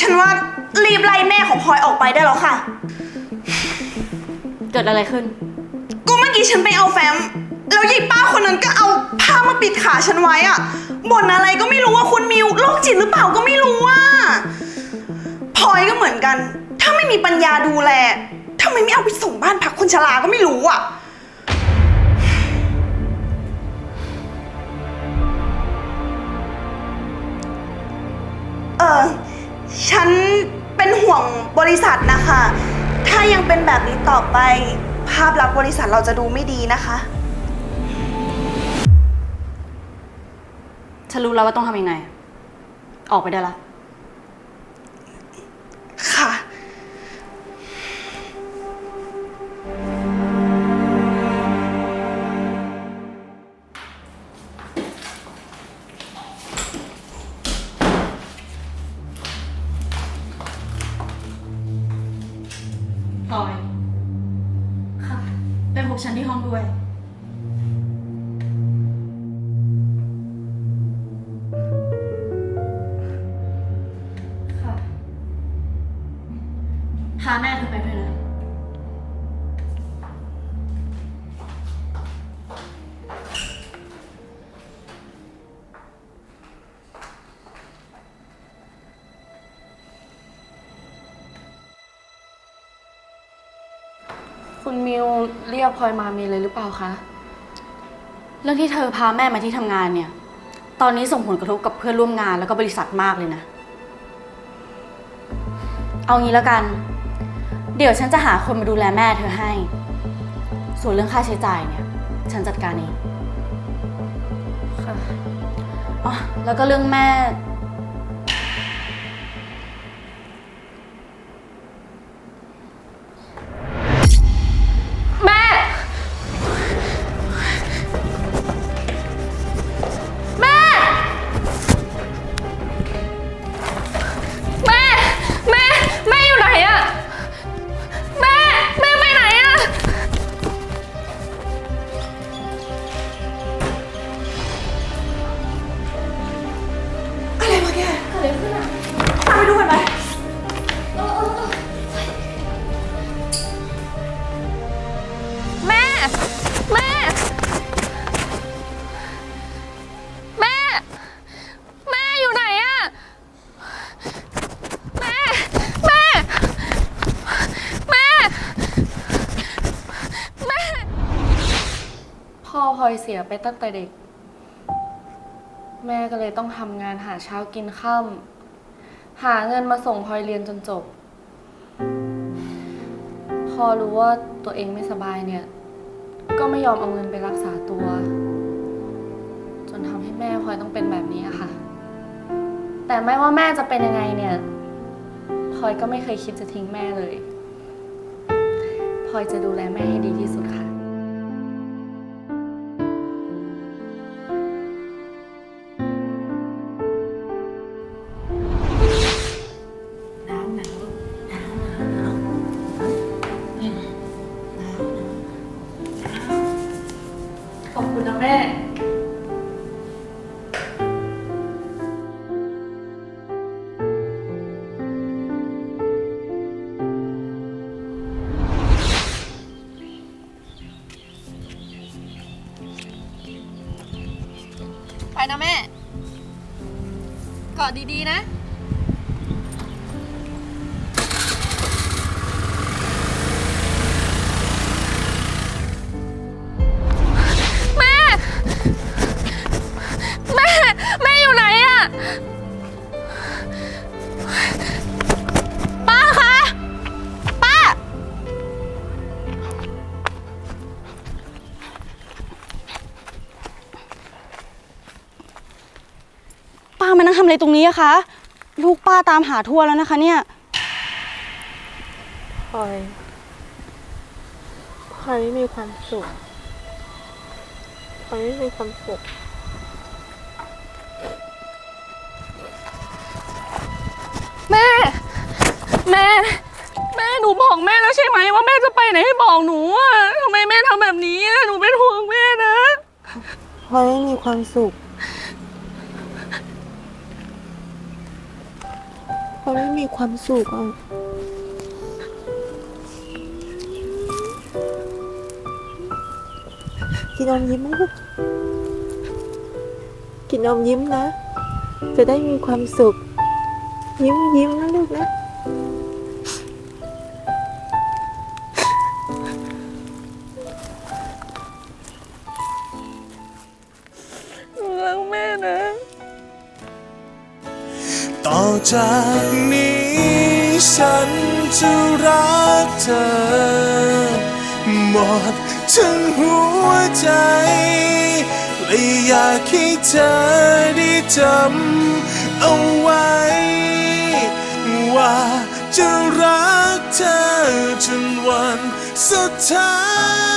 ฉันว่ารีบไล่แม่ของพลอยออกไปได้แล้วค่ะ เกิดอะไรขึ้น ก็เมื่อกี้ฉันไปเอาแฟ้ม แล้วยายป้าคนนั้นก็เอาผ้ามาปิดขาฉันไว้อะบ่นอะไรก็ไม่รู้ว่าคุณมิวโรคจิตหรือเปล่าก็ไม่รู้ว่าพลอยก็เหมือนกัน ถ้าไม่มีปัญญาดูแลทำไมไม่เอาไปส่งบ้านพักคนชราก็ไม่รู้อะ ริษัทนะคะ ถ้ายังเป็นแบบนี้ต่อไป ภาพลักษณ์บริษัทเราจะดูไม่ดีนะคะ ฉันรู้แล้วว่าต้องทำยังไง ออกไปได้ละค่ะ พลอย ค่ะ ไปพบฉันที่ห้องด้วย ค่ะ พาแม่เธอไปด้วยนะ คุณมิวเรียกพลอยมามีเลยหรือเปล่าคะ เรื่องที่เธอพาแม่มาที่ทำงานเนี่ย ตอนนี้ส่งผลกระทบกับเพื่อนร่วมงานแล้วก็บริษัทมากเลยนะ เอางี้แล้วกัน เดี๋ยวฉันจะหาคนมาดูแลแม่เธอให้ ส่วนเรื่องค่าใช้จ่ายเนี่ย ฉันจัดการเอง ค่ะ อ๋อแล้วก็เรื่องแม่ แม่แม่ แม่ แม่อยู่ไหนอะแม่ แม่ แม่ แม่ พ่อพลอยเสียไปตั้งแต่เด็ก แม่ก็เลยต้องทำงานหาเช้ากินค่ำหาเงินมาส่งพลอยเรียนจนจบ พอรู้ว่าตัวเองไม่สบายเนี่ย ก็ไม่ยอมเอาเงินไปรักษาตัว จนทำให้แม่พลอยต้องเป็นแบบนี้ค่ะ แต่ไม่ว่าแม่จะเป็นยังไงเนี่ยพลอยก็ไม่เคยคิดจะทิ้งแม่เลยพลอยจะดูแลแม่ให้ดีที่สุดค่ะ ขอบคุณนะแม่ ไปนะแม่ เกาะดีๆนะ อะไรตรงนี้อะคะ ลูกป้าตามหาทั่วแล้วนะคะ เนี่ยพลอยพลอยไม่มีความสุขพลอยไม่มีความสุขแม่ แม่ แม่หนูบอกแม่แล้วใช่ไหมว่าแม่จะไปไหนให้บอกหนูอะทำไมแม่ทำแบบนี้อะหนูเป็นห่วงพลอยไม่มีความสุข พลอยไม่มีความสุขอะกินอมยิ้มลูกกินอมยิ้มนะ จะได้มีความสุข ยิ้มยิ้มนะลูกนะ จากนี้ฉันจะรักเธอ หมดทั้งหัวใจและอยากให้เธอได้จำเอาไว้ ว่าจะรักเธอจนวันสุดท้าย